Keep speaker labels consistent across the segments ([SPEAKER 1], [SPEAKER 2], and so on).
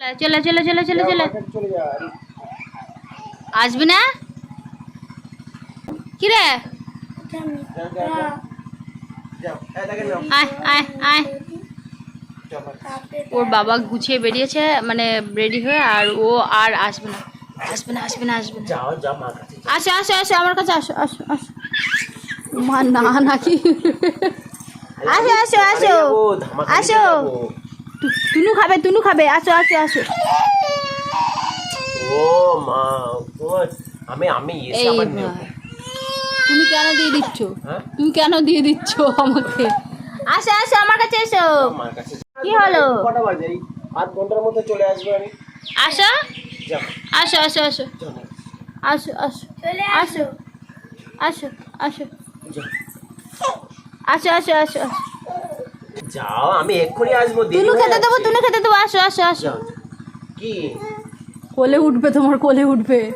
[SPEAKER 1] চলে চলে চলে চলে চলে আসবি না? কি রে ওর বাবা গুছিয়ে বেরিয়েছে মানে রেডি হয়ে আর ও আর আসবে না। আসবে না আসবে না আসবে না। আসো আসো আসো আমার কাছে আসো আসো আসো। মা না নাকি? আসো আসো আসো। আসো। তুনু খাবে তুনু খাবে। আসো আসো আসো।
[SPEAKER 2] ও মা আমি আমি এসে আবার
[SPEAKER 1] তুমি কেন দিয়ে দিচ্ছ?
[SPEAKER 2] হ্যাঁ?
[SPEAKER 1] তুমি কেন দিয়ে দিচ্ছ আমাকে? আসো আসো আমার কাছে এসো।
[SPEAKER 2] আমার কাছে
[SPEAKER 1] কি হলো?
[SPEAKER 2] কটা বাজে? আধ ঘণ্টার মধ্যে চলে আসব আমি।
[SPEAKER 1] আসো।
[SPEAKER 2] যাও
[SPEAKER 1] আসো আসো আসো। আসো আসো। আসো। আসো। আসো। আসো আসো আসো আসো।
[SPEAKER 2] যাও আমি এক্ষুনি আসব
[SPEAKER 1] তুনু খেতে দেবো। তুনু খেতে দেবো আসো আসো আসো।
[SPEAKER 2] কি?
[SPEAKER 1] কোলে উঠবে তোমার কোলে উঠবে।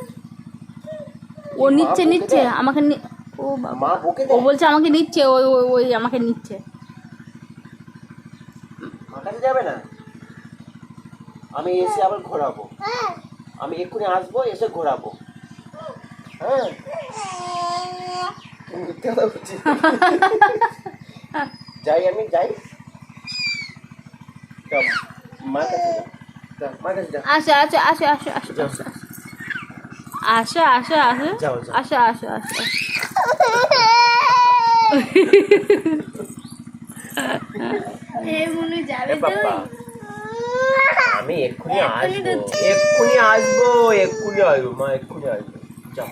[SPEAKER 1] ও নিচ্ছে নিচ্ছে আমাকে নি- ও
[SPEAKER 2] মা
[SPEAKER 1] ও বলছে আমাকে নিচ্ছে ওই ওই ওই আমাকে নিচ্ছে।
[SPEAKER 2] কাছে যাবে না? আমি এসে আবার ঘোরাবো। আমি এক্ষুনি আসব এসে ঘোরাবো। হ্যাঁ। যাই আমি যাই।
[SPEAKER 1] আসো আসো আসো আসো আসো। আসো আসো আসো আসো
[SPEAKER 2] যাও, যাও।
[SPEAKER 1] আসো আসো আসো
[SPEAKER 2] আমি এক্ষুনি আসব এক্ষুনি আসব এক্ষুনি আসব মা এক্ষুনি আসব যাও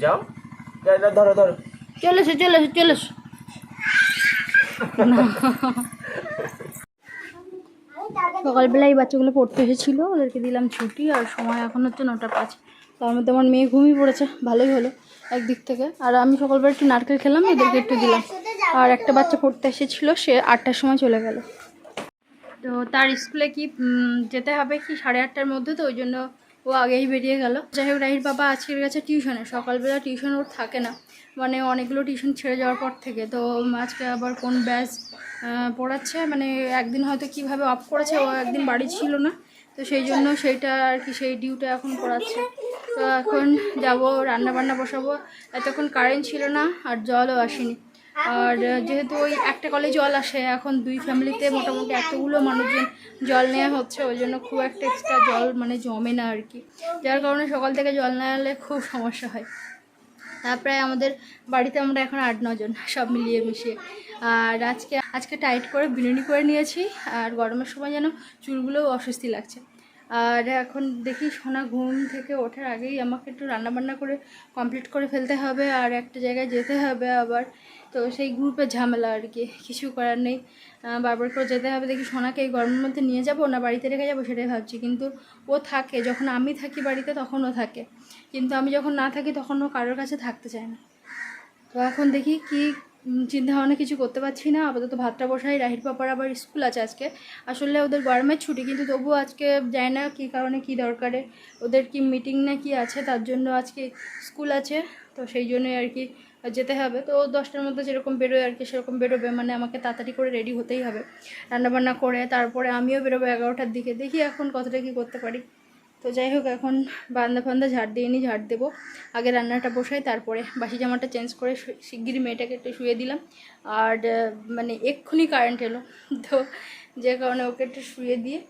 [SPEAKER 2] যাও যাও যাও, ধরো ধরো
[SPEAKER 1] চলে এসো চলে এসো চলে এসো সকালবেলা এই বাচ্চাগুলো পড়তে এসেছিল, ওদেরকে দিলাম ছুটি আর সময় এখন হচ্ছে নটা পাঁচ। তার মধ্যে আমার মেয়ে ঘুমিয়ে পড়েছে, ভালোই হলো একদিক থেকে। আর আমি সকালবেলা একটু নারকেল খেলাম, ওদেরকে একটু দিলাম। আর একটা বাচ্চা পড়তে এসেছিল, সে আটটার সময় চলে গেল। তো তার স্কুলে কি যেতে হবে কি সাড়ে আটটার মধ্যে? তো ওই জন্য ও আগেই বেরিয়ে গেল। যাই হোক, রাহির বাবা আজকের গেছে টিউশনে। সকালবেলা টিউশন ওর থাকে না। মানে অনেকগুলো টিউশন ছেড়ে যাওয়ার পর থেকে। তো আজকে আবার কোন ব্যাচ পড়াচ্ছে। মানে একদিন হয়তো কীভাবে অফ করেছে, ও একদিন বাড়ি ছিল না। তো সেই জন্য সেইটা আর কি, সেই ডিউটা এখন পড়াচ্ছে তো এখন যাব রান্না বান্না বসাবো। এতক্ষণ কারেন্ট ছিল না, আর জলও আসেনি। আর যেহেতু ওই একটা কলে জল আসে এখন দুই ফ্যামিলিতে মোটামুটি এতগুলো মানুষজন জল নেওয়া হচ্ছে ওই জন্য খুব একটা এক্সট্রা জল মানে জমে না আর কি। যার কারণে সকাল থেকে জল না এলে খুব সমস্যা হয়। তারপরে আমাদের বাড়িতে আমরা এখন আট নজন সব মিলিয়ে মিশিয়ে। আর আজকে আজকে টাইট করে বিনুনি করে নিয়েছি আর গরমের সময় যেন চুলগুলোও অস্বস্তি লাগছে। আর এখন দেখি সোনা ঘুম থেকে ওঠার আগেই আমাকে একটু রান্নাবান্না করে কমপ্লিট করে ফেলতে হবে আর একটা জায়গায় যেতে হবে আবার। তো সেই গ্রুপের ঝামেলা আর কি, কিছু করার নেই। বারবার করে যেতে হবে, দেখি সোনাকে এই গরমের মধ্যে নিয়ে যাব না বাড়িতে রেখে যাব সেটাই ভাবছি। কিন্তু ও থাকে, যখন আমি থাকি বাড়িতে তখন ও থাকে। কিন্তু আমি যখন না থাকি তখন ও কারোর কাছে থাকতে চায় না। তো এখন দেখি কি চিন্তা ভাবনা কিছু করতে পারছি না। আপাতত ভাতটা বসাই। রাহির পাপার আবার স্কুল আছে আজকে। আসলে ওদের গরমের ছুটি, কিন্তু তবুও আজকে যায় না। কী কারণে, কী দরকারে? ওদের কি মিটিং না কি আছে, তার জন্য আজকে স্কুল আছে। তো সেই জন্যই আর কি যেতে হবে। তো দশটার মধ্যে যেরকম বেরোয় আর কি, সেরকম বেরোবে। মানে আমাকে তাড়াতাড়ি করে রেডি হতেই হবে। রান্নাবান্না করে, তারপরে আমিও বেরোবো এগারোটার দিকে। দেখি এখন কতটা কি করতে পারি। তো যাই হোক, এখন বান্দা ফান্দা ঝাড় দিয়ে নি ঝাড় দেবো। আগে রান্নাটা বসাই, তারপরে বাসি জামাটা চেঞ্জ করে শু- শিগগিরই মেয়েটাকে একটু শুয়ে দিলাম। আর মানে এক্ষুনি কারেন্ট এলো। তো যে কারণে ওকে একটু শুয়ে দিয়ে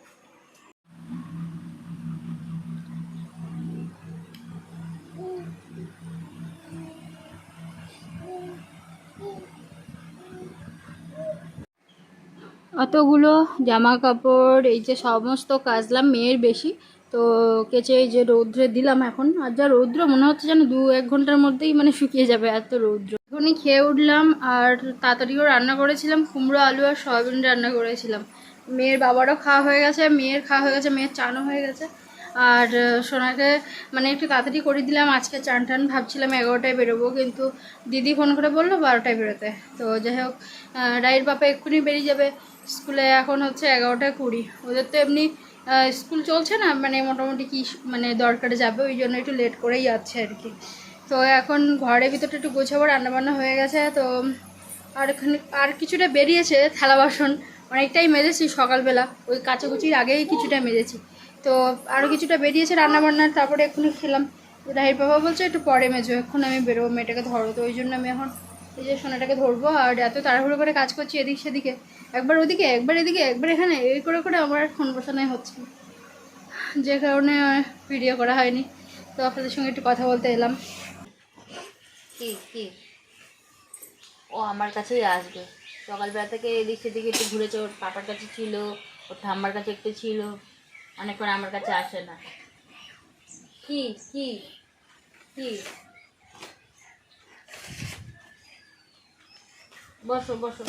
[SPEAKER 1] অতগুলো জামা কাপড় এই যে সমস্ত কাজলাম মেয়ের বেশি। তো কেচে এই যে রৌদ্রে দিলাম এখন। আর যা রৌদ্র, মনে হচ্ছে যেন দু এক ঘণ্টার মধ্যেই মানে শুকিয়ে যাবে এত রৌদ্র। এখনই খেয়ে উঠলাম আর তাড়াতাড়িও রান্না করেছিলাম, কুমড়ো, আলু আর সয়াবিন রান্না করেছিলাম। মেয়ের বাবারও খাওয়া হয়ে গেছে, মেয়ের খাওয়া হয়ে গেছে, মেয়ের চানও হয়ে গেছে। আর সোনাকে মানে একটু তাড়াতাড়ি করে দিলাম, আজকে চান টান ভাবছিলাম এগারোটায় বেরোবো, কিন্তু দিদি ফোন করে বলল বারোটায় বেরোতে। তো যাই হোক রাইর বাবা এক্ষুনি বেরিয়ে যাবে, স্কুলে এখন হচ্ছে এগারোটায় কুড়ি। ওদের তো এমনি স্কুল চলছে না মানে মোটামুটি কি মানে দরকারে যাবে, ওই জন্য একটু লেট করেই যাচ্ছে আর কি। তো এখন ঘরের ভিতরটা একটু গোছাবো, রান্নাবান্না হয়ে গেছে, তো আর এখানে আর কিছুটা বেরিয়েছে থালা বাসন,
[SPEAKER 3] অনেকটাই মেজেছি সকালবেলা, ওই কাচাকুচির আগেই কিছুটা মেজেছি। তো আরও কিছুটা বেরিয়েছে রান্নাবান্নার তারপরে এক্ষুনি খেলাম। রাহির বাবা বলছে একটু পরে মেজো এখন আমি বেরোবো, মেয়েটাকে ধরো তো ওই জন্য আমি এখন এই যে সোনাটাকে ধরবো আর এত তাড়াহুড়ো করে কাজ করছি এদিক সেদিকে। একবার ওদিকে, একবার এদিকে, একবার এখানে, এই করে করে আমার বসানোই হচ্ছে যে কারণে ভিডিও করা হয়নি। তো আপনাদের সঙ্গে একটু কথা বলতে এলাম।
[SPEAKER 1] কি কি? ও আমার কাছেই আসবে। সকালবেলা থেকে এদিক সেদিকে একটু ঘুরেছে, ওর পাপার কাছে ছিল, ওর ঠাম্মার কাছে একটু ছিল। অনেকক্ষণ আমার কাছে আসে না। কি কি কি? বসো বসো।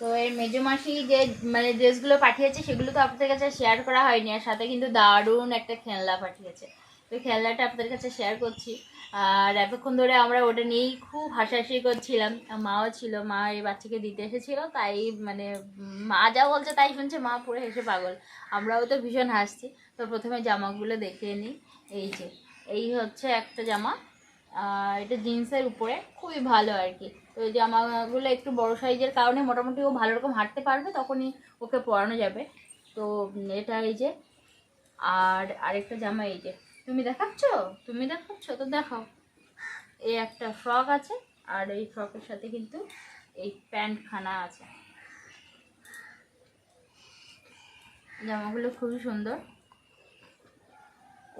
[SPEAKER 1] তো এই মেজো মাসি যে মানে ড্রেসগুলো পাঠিয়েছে, সেগুলো তো আপনাদের কাছে শেয়ার করা হয়নি। আর সাথে কিন্তু দারুণ একটা খেলনা পাঠিয়েছে। তো খেলনাটা আপনাদের কাছে শেয়ার করছি। আর এতক্ষণ ধরে আমরা ওটা নিয়েই খুব হাসাহাসি করছিলাম। মাও ছিল, মা এই বাচ্চাকে দিতে এসেছিল, তাই মানে মা যা বলছে তাই শুনছে, মা পুরো হেসে পাগল। আমরাও তো ভীষণ হাসছি। তো প্রথমে জামাগুলো দেখে নিই। এই যে, এই হচ্ছে একটা জামা। এটা জিন্সের উপরে। খুবই ভালো আর কি। তো জামাগুলো একটু বড় সাইজের কারণে মোটামুটি ও ভালো রকম হাঁটতে পারবে, তখনই ওকে পরানো যাবে। তো এটা এই যে, আর আরেকটা জামা এই যে। তুমি দেখাচ্ছ? তুমি দেখাচ্ছ? তো দেখাও। এই একটা ফ্রক আছে, আর এই ফ্রকের সাথে কিন্তু এই প্যান্ট খানা আছে। জামাগুলো খুবই সুন্দর।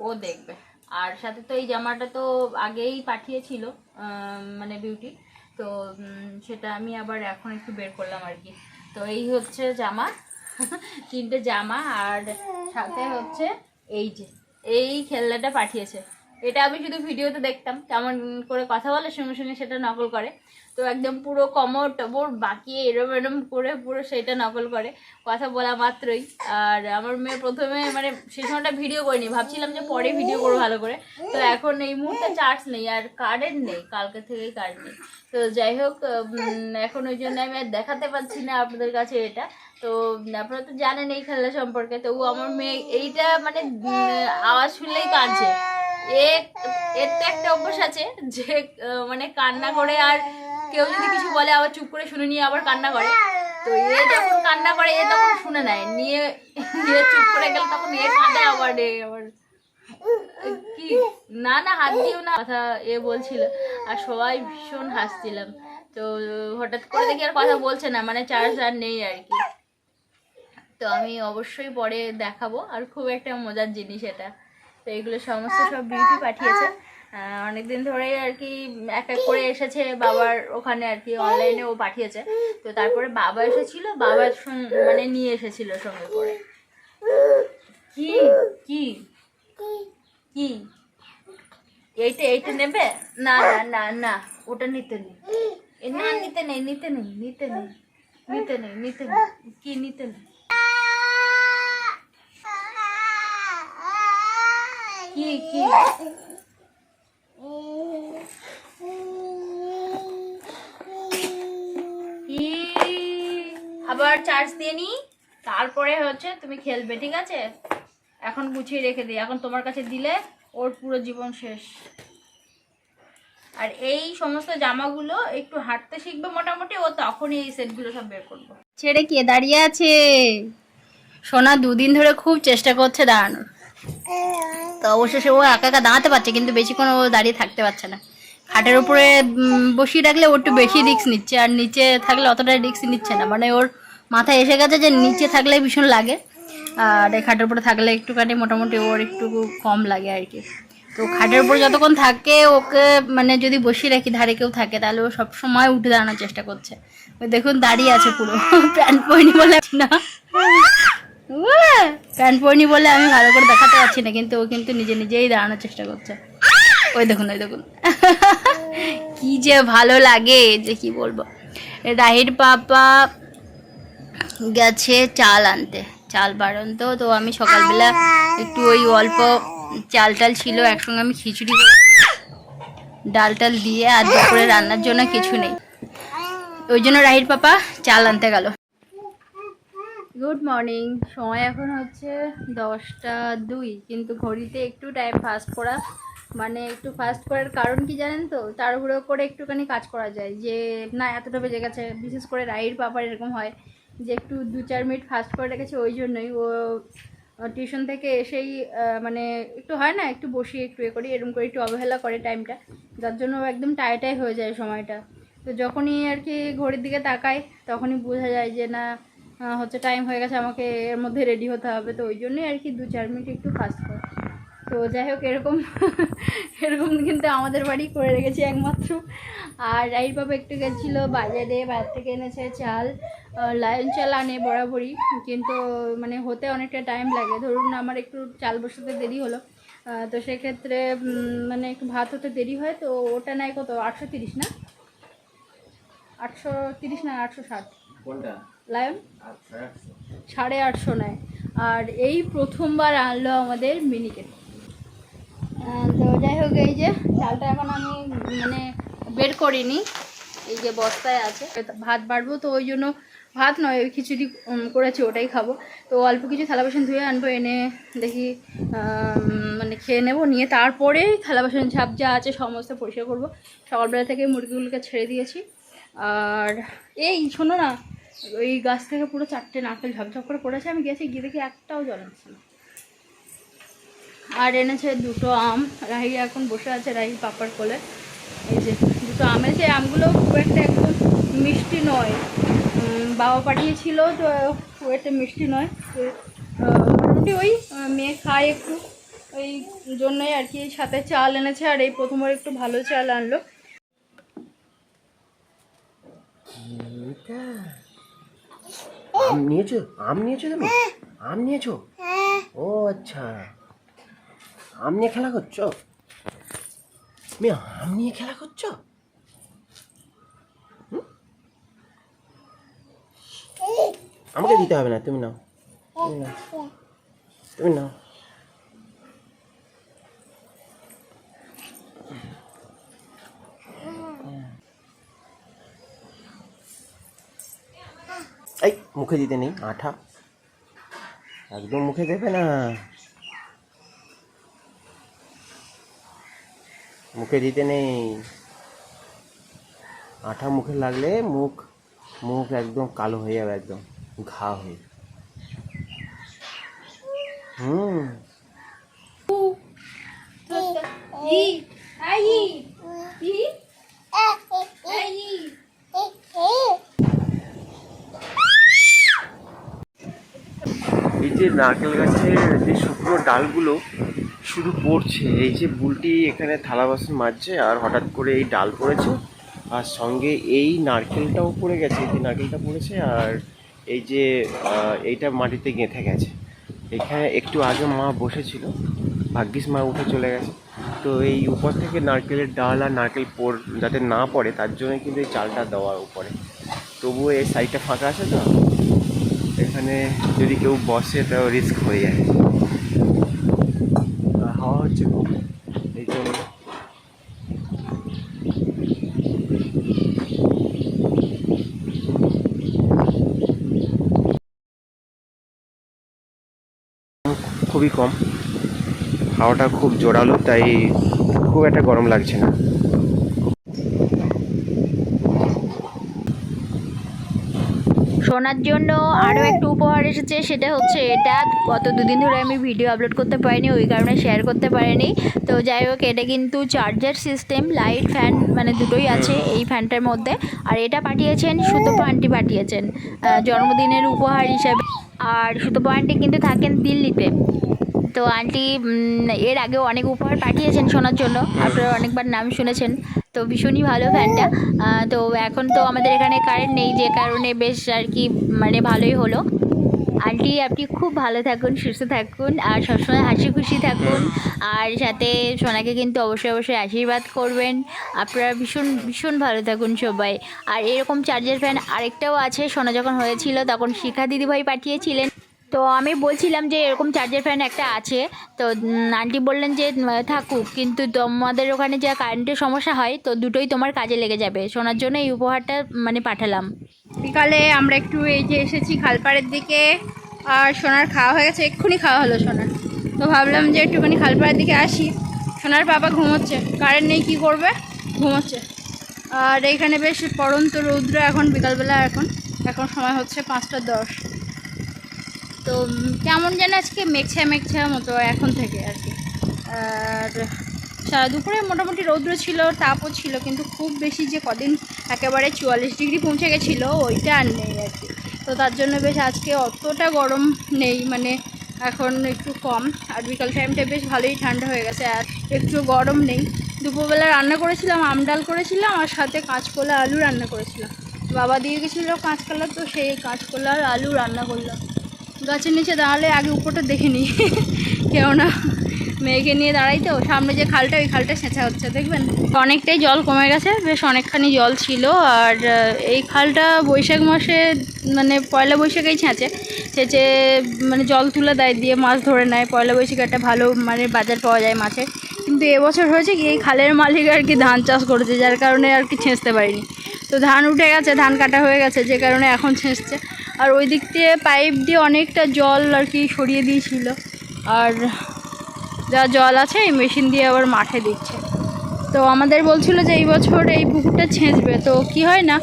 [SPEAKER 1] ও দেখবে। আর সাথে তো এই জামাটা তো আগেই পাঠিয়েছিল মানে বিউটি তো সেটা আমি আবার এখন একটু বের করলাম আর কি। তো এই হচ্ছে জামা, তিনটে জামা আর সাথে হচ্ছে এই যে, এই খেলনাটা পাঠিয়েছে। এটা আমি শুধু ভিডিওতে দেখতাম, কেমন করে কথা বলে সঙ্গে সঙ্গে সেটা নকল করে। তো একদম পুরো কমর টমর বাঁকিয়ে এরম এরম করে পুরো সেটা নকল করে। কথা বলা মাত্রই। আর আমার মেয়ে প্রথমে মানে সেই সময়টা ভিডিও করিনি, ভাবছিলাম যে পরে ভিডিও করব ভালো করে। তো এখন এই মুহূর্তে চার্জ নেই আর কারেন্ট নেই, কালকে থেকেই কারেন্ট নেই। তো যাই হোক এখন ওই জন্য আমি আর দেখাতে পারছি না আপনাদের কাছে এটা। তো আপনারা তো জানেন এই খেলা সম্পর্কে তো আমার মেয়ে এইটা মানে আওয়াজ শুনলেই কাঁদছে। এ, এর তো একটা অভ্যাস আছে যে মানে কান্না করে আর কেউ যদি কিছু বলে, আবার চুপ করে শুনে নিয়ে আবার কান্না করে। তো এ যখন কান্না করে, এ তখন শুনে নেয়। নিয়ে নিয়ে চুপ করে গেলে তখন এ কাঁদে আবার, এ আবার। কি? না না, হাত দিও না, কথা এ বলছিল। আর সবাই ভীষণ হাসছিলাম। তো হঠাৎ করে দেখি আর কথা বলছে না মানে চার্জ আর নেই আর কি। তো আমি অবশ্যই পরে দেখাবো। আর খুব একটা মজার জিনিস এটা। এগুলো সমস্ত সব বিউটি পাঠিয়েছে। অনেকদিন ধরেই আর কি এক এক করে এসেছে বাবার ওখানে আর কি অনলাইনে ও পাঠিয়েছে। তো তারপরে বাবা এসেছিল বাবার মানে নিয়ে এসেছিল সঙ্গে করে। কি? কি? কি? এইটা এইটা নেবে? না না না না, ওটা নিতে নেই। না, নিতে নেই নিতে নেই নিতে নেই নিতে নেই নিতে নেই। কি নিতে নেই? কি কি? আবার চার্জ দিয়ে নি? তারপরে হচ্ছে তুমি খেলবে, ঠিক আছে? এখন গুছিয়ে রেখে দিই এখন তোমার কাছে দিলে ওর পুরো জীবন শেষ। আর এই সমস্ত জামাগুলো একটু হাঁটতে শিখবে মোটামুটি, ও তখনই এই সেটগুলো সব বের করব।
[SPEAKER 3] ছেড়ে কে দাঁড়িয়ে আছে? সোনা দুদিন ধরে খুব চেষ্টা করছে দাঁড়ানোর। তো অবশেষে ও একা একা দাঁড়াতে পারছে, কিন্তু বেশিক্ষণ ও দাঁড়িয়ে থাকতে পারছে না। খাটের উপরে বসিয়ে রাখলে ও একটু বেশি রিক্স নিচ্ছে, আর নিচে থাকলে অতটা রিক্স নিচ্ছে না। মানে ওর মাথায় এসে গেছে যে নিচে থাকলে ভীষণ লাগে, আর এই খাটের উপরে থাকলে একটুখানি মোটামুটি ওর একটু কম লাগে আর কি। তো খাটের উপর যতক্ষণ থাকে, ওকে মানে যদি বসিয়ে রাখি, ধারে কেউ থাকে, তাহলে ও সবসময় উঠে দাঁড়ানোর চেষ্টা করছে। ওই দেখুন, দাঁড়িয়ে আছে পুরো। প্যান্ট পরিনি বলে না। প্যান্ট পরিনি বলে আমি ভালো করে দেখাতে পারছি না, কিন্তু ও কিন্তু নিজে নিজেই দাঁড়ানোর চেষ্টা করছে। ওই দেখুন ওই দেখুন। কি যে ভালো লাগে, যে কি বলব। রাহির পাপা গেছে চাল আনতে, চাল বাড়ন্ত তো আমি সকালবেলা একটু ওই অল্প চাল টাল ছিল, একসঙ্গে আমি খিচুড়ি ডাল টাল দিয়ে আর দুপুরে রান্নার জন্য কিছু নেই। ওই জন্য রাহির পাপা চাল আনতে গেল। গুড মর্নিং সময় এখন হচ্ছে দশটা দুই, কিন্তু ঘড়িতে একটু টাইম ফাস্ট করা
[SPEAKER 1] মানে একটু ফাস্ট করার কারণ কি জানেন তো? তাড়াহুড়ো করে একটুখানি কাজ করা যায়। যে, না, এতটা বেজে গেছে, বিশেষ করে রাইড পাপার এরকম হয় যে, একটু দু, চার মিনিট ফাস্ট করে রেখেছে, ওই জন্যই ও টিউশন থেকে এসেই মানে একটু হয় না, একটু বসিয়ে একটু এ করি, এরকম করে একটু অবহেলা করে টাইমটা যার জন্য একদম টায়াটাই হয়ে যায় সময়টা। তো যখনই আর কি ঘড়ির দিকে তাকায়, তখনই বোঝা যায় যে, না হচ্ছে টাইম হয়ে গেছে, আমাকে এর মধ্যে রেডি হতে হবে, তো ওই জন্যই আর কি দু চার মিনিট একটু ফাস্ট করে তো যাই হোক, এরকম এরকম কিন্তু আমাদের বাড়ি করে রেখেছি একমাত্র। আর রাইর বাবা একটু গেছিল বাজারে, বাজার থেকে এনেছে চাল লায়ন চাল আনে বরাবরই, কিন্তু মানে হতে অনেকটা টাইম লাগে। ধরুন আমার একটু চাল বসাতে দেরি হলো তো সেক্ষেত্রে মানে একটু ভাত হতে দেরি হয়, তো ওটা নেয় কত? আটশো তিরিশ না? আটশো তিরিশ না, আটশো ষাট?
[SPEAKER 2] কোনটা?
[SPEAKER 1] লায়ন?
[SPEAKER 2] আচ্ছা।
[SPEAKER 1] সাড়ে আটশো নেয়। আর এই প্রথমবার আনলো আমাদের মিনিকেট তো যাই হোক এই যে চালটা এখন আমি মানে বের করিনি। এই যে বস্তায় আছে। ভাত বাড়বো তো ওই জন্য ভাত নয় ওই খিচুড়ি করেছি ওটাই খাব। তো অল্প কিছু থালা বাসন ধুয়ে আনব এনে দেখি মানে খেয়ে নেব নিয়ে তারপরে থালা বাসন ঝাপ যা আছে সমস্ত পরিষ্কার করব। সকালবেলা থেকে মুরগিগুলোকে ছেড়ে দিয়েছি। আর এই শোনো না ওই গাছ থেকে পুরো চারটে নারকেল ঝকঝক করে পড়েছে, আমি গেছি, গিয়ে দেখি একটাও জল আসছে আর এনেছে দুটো আম, রাহি এখন বসে আছে রাহি পাপার কোলে। এই যে দুটো আম এনেছে এই আমগুলো খুব একটা একদম মিষ্টি নয়। বাবা পাঠিয়েছিল তো খুব একটা মিষ্টি নয়। মোটামুটি ওই মেয়ে খায় একটু। ওই জন্যই আর কি সাথে চাল এনেছে আর এই প্রথমবার একটু ভালো চাল আনলো।
[SPEAKER 2] আম নিয়েছো? আম নিয়েছো তুমি? আম নিয়েছো? ও আচ্ছা। আম নিয়ে খেলা করছ? তুমি আম নিয়ে খেলা করছ? আমাকে দিতে হবে না তুমি নাও। তুমি নাও। এই মুখে দিতে নেই আঠা একদম মুখে দেবে না মুখে দিতে নেই আঠা মুখে লাগলে মুখ মুখ একদম কালো হয়ে যাবে একদম ঘা হয়ে হুম এই যে নারকেল গাছের যে শুকনো ডালগুলো শুধু পড়ছে, এই যে বুলটি এখানে থালা বাসন মাজছে আর হঠাৎ করে এই ডাল পড়েছে আর সঙ্গে এই নারকেলটাও পড়ে গেছে, এই নারকেলটা পড়েছে আর এই যে এইটা মাটিতে গেঁথে গেছে। এখানে একটু আগে মা বসেছিল, ভাগ্যিস মা উঠে চলে গেছে। তো এই উপর থেকে নারকেলের ডাল আর নারকেল পড়, যাতে না পড়ে, তার জন্য কিন্তু এই চালটা দেওয়ার উপরে। তবুও এই সাইডটা ফাঁকা আছে তো? এখানে যদি কেউ বসে, তাও রিস্ক হয়ে যায়। হাওয়া হচ্ছে খুব, এই জন্য খুবই কম। হাওয়াটা খুব জোরালো, তাই খুব একটা গরম লাগছে না।
[SPEAKER 4] শোনার জন্য আরও একটা উপহার এসেছে, সেটা হচ্ছে এটা। গত দুদিন ধরে আমি ভিডিও আপলোড করতে পারিনি, ওই কারণে শেয়ার করতে পারিনি। তো যাই হোক, এটা কিন্তু চার্জার সিস্টেম লাইট ফ্যান মানে দুটোই আছে এই ফ্যানটার মধ্যে। আর এটা পাঠিয়েছেন সুতপা আন্টি পাঠিয়েছেন জন্মদিনের উপহার হিসাবে। আর সুতপা আন্টি কিন্তু থাকেন দিল্লিতে। তো আন্টি এর আগেও অনেক উপহার পাঠিয়েছেন শোনার জন্য। আপনারা অনেকবার নাম শুনেছেন। তো ভীষণই ভালো ফ্যানটা। তো এখন তো আমাদের এখানে কারেন্ট নেই, যে কারণে বেশ আর কি মানে ভালোই হলো। আন্টি, আপনি খুব ভালো থাকুন, সুস্থ থাকুন, আর সবসময় হাসি খুশি থাকুন। আর সাথে সোনাকে কিন্তু অবশ্যই অবশ্যই আশীর্বাদ করবেন। আপনারা ভীষণ ভীষণ ভালো থাকুন সবাই। আর এরকম চার্জার ফ্যান আরেকটাও আছে, সোনা যখন হয়েছিল তখন শিখা দিদিভাই পাঠিয়েছিলেন। তো আমি বলছিলাম যে এরকম চার্জার ফ্যান একটা আছে। তো আন্টি বললেন যে থাকুক, কিন্তু তোমাদের ওখানে যা কারেন্টের সমস্যা হয়, তো দুটোই তোমার কাজে লেগে যাবে। শোনার জন্য এই উপহারটা মানে পাঠালাম।
[SPEAKER 1] বিকালে আমরা একটু এই যে এসেছি খালপাড়ের দিকে, আর সোনার খাওয়া হয়ে গেছে, এক্ষুনি খাওয়া হলো সোনার। তো ভাবলাম যে একটুখানি খালপাড়ের দিকে আসি। সোনার বাবা ঘুমোচ্ছে কারেন্ট নেই, কি করবে? ঘুমোচ্ছে। আর এইখানে বেশ পড়ন্ত রৌদ্র এখন, বিকালবেলা এখন। এখন সময় হচ্ছে পাঁচটা দশ। তো কেমন যেন আজকে মেঘছা মেঘছা মতো এখন থেকে আর কি। আর সারা দুপুরে মোটামুটি রৌদ্র ছিল, তাপও ছিল, কিন্তু খুব বেশি যে কদিন একেবারে চুয়াল্লিশ ডিগ্রি পৌঁছে গেছিল, ওইটা আর নেই আর কি। তো তার জন্য বেশ আজকে অতটা গরম নেই মানে এখন একটু কম। আর বিকাল টাইমটা বেশ ভালোই ঠান্ডা হয়ে গেছে, আর একটু গরম নেই। দুপুরবেলা রান্না করেছিলাম আমডাল করেছিলাম, আর সাথে কাঁচকলা আলু রান্না করেছিলাম। বাবা দিয়ে গেছিল কাঁচকলা, তো সেই কাঁচকলা আর আলু রান্না করলাম। গাছের নিচে দাঁড়ালে আগে উপরটা দেখে নিই। কেননা মেয়েকে নিয়ে দাঁড়াই তো, সামনে যে খালটা, ওই খালটা সেঁচা হচ্ছে, দেখবেন? অনেকটাই জল কমে গেছে, বেশ অনেকখানি জল ছিল, আর এই খালটা বৈশাখ মাসে মানে পয়লা বৈশাখেই ছেঁচে। ছেঁচে মানে জল তুলে দেয়, দিয়ে মাছ ধরে নেয়। পয়লা বৈশাখে একটা ভালো মানে বাজার পাওয়া যায় মাছের কিন্তু এবছর হয়েছে কি, এই খালের মালিক আর কি ধান চাষ করেছে, যার কারণে আর কি ছেঁচতে পারিনি। তো ধান উঠে গেছে, ধান কাটা হয়ে গেছে, যে কারণে এখন ছেঁচছে। আর ওই দিক দিয়ে পাইপ দিয়ে অনেকটা জল আর কি সরিয়ে দিয়েছিল। আর যা জল আছে এই মেশিন দিয়ে আবার মাঠে দিচ্ছে। তো আমাদের বলছিল যে এই বছর এই পুকুরটা ছেঁচবে। তো কি হয় না,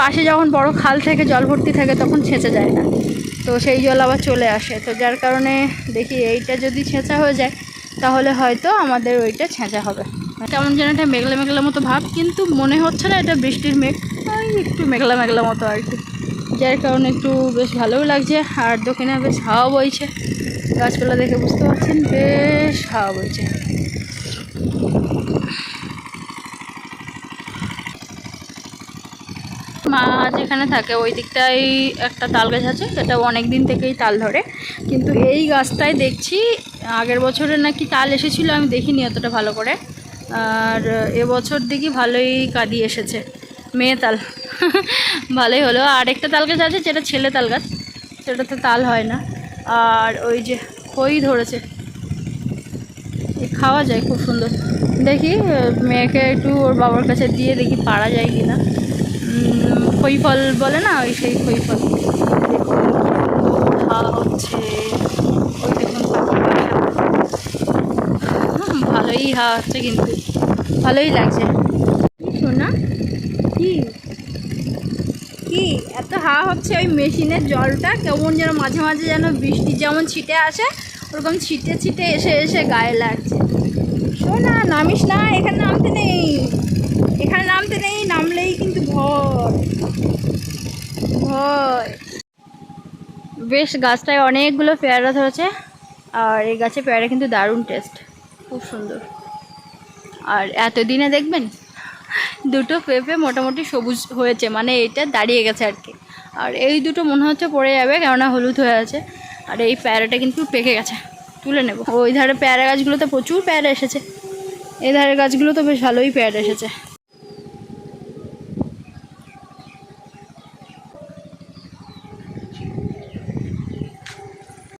[SPEAKER 1] পাশে যখন বড় খাল থেকে জল ভর্তি থাকে তখন ছেঁচে যায় না। তো সেই জল আবার চলে আসে। তো যার কারণে দেখি এইটা যদি ছেঁচা হয়ে যায়, তাহলে হয়তো আমাদের ওইটা ছেঁচা হবে। কেমন যেন একটা মেঘলা মেঘলা মতো ভাব, কিন্তু মনে হচ্ছে না এটা বৃষ্টির মেঘ। একটু মেঘলা মেঘলা মতো আর কি। যার কারণে একটু বেশ ভালোও লাগছে, আর দক্ষিণে বেশ হাওয়া বইছে। গাছপালা দেখে বুঝতে পারছেন, বেশ হাওয়া বইছে। মা যেখানে থাকে, ওই দিকটায় একটা তাল গাছ আছে, সেটা অনেক দিন থেকেই তাল ধরে। কিন্তু এই গাছটায় দেখছি, আগের বছরে নাকি তাল এসেছিল, আমি দেখিনি অতটা ভালো করে। আর এবছর দেখি ভালোই কাঁদি এসেছে, মেয়ে তাল। ভালোই হলো। আর একটা তাল গাছ আছে যেটা ছেলে তাল গাছ, সেটাতে তাল হয় না। আর ওই যে খই ধরেছে খাওয়া যায় খুব সুন্দর। দেখি মেয়েকে একটু ওর বাবার কাছে দিয়ে দেখি পারা যায় কি না। খই ফল বলে না, ওই সেই খই ফল। হচ্ছে। ওই ভালোই হাওয়া হচ্ছে কিন্তু, ভালোই লাগছে কি শোনা কি কি হাওয়া হচ্ছে ওই মেশিনের জলটা, কেমন যেন মাঝে মাঝে যেন বৃষ্টি যেমন ছিটে আসে, ওরকম ছিটে ছিটে এসে এসে গায়ে লাগছে। শোনা নামিস না, এখানে নামতে নেই। এখানে নামতে নেই, নামলেই কিন্তু ভয়। ভয়। বেশ, গাছটায় অনেকগুলো পেয়ারা ধরেছে, আর এই গাছে পেয়ারা কিন্তু দারুণ টেস্ট, খুব সুন্দর। আর এতদিনে দেখবেন, দুটো পেঁপে মোটামুটি সবুজ হয়েছে মানে এটা দাঁড়িয়ে গেছে আর কি। আর এই দুটো মনে হচ্ছে পড়ে যাবে, কেননা হলুদ হয়ে আছে। আর এই প্যারাটা কিন্তু পেকে গেছে, তুলে নেব। ওই ধারে প্যারা গাছগুলোতে প্রচুর প্যারা এসেছে। এই ধারের গাছগুলো তো বেশ ভালোই প্যারা এসেছে।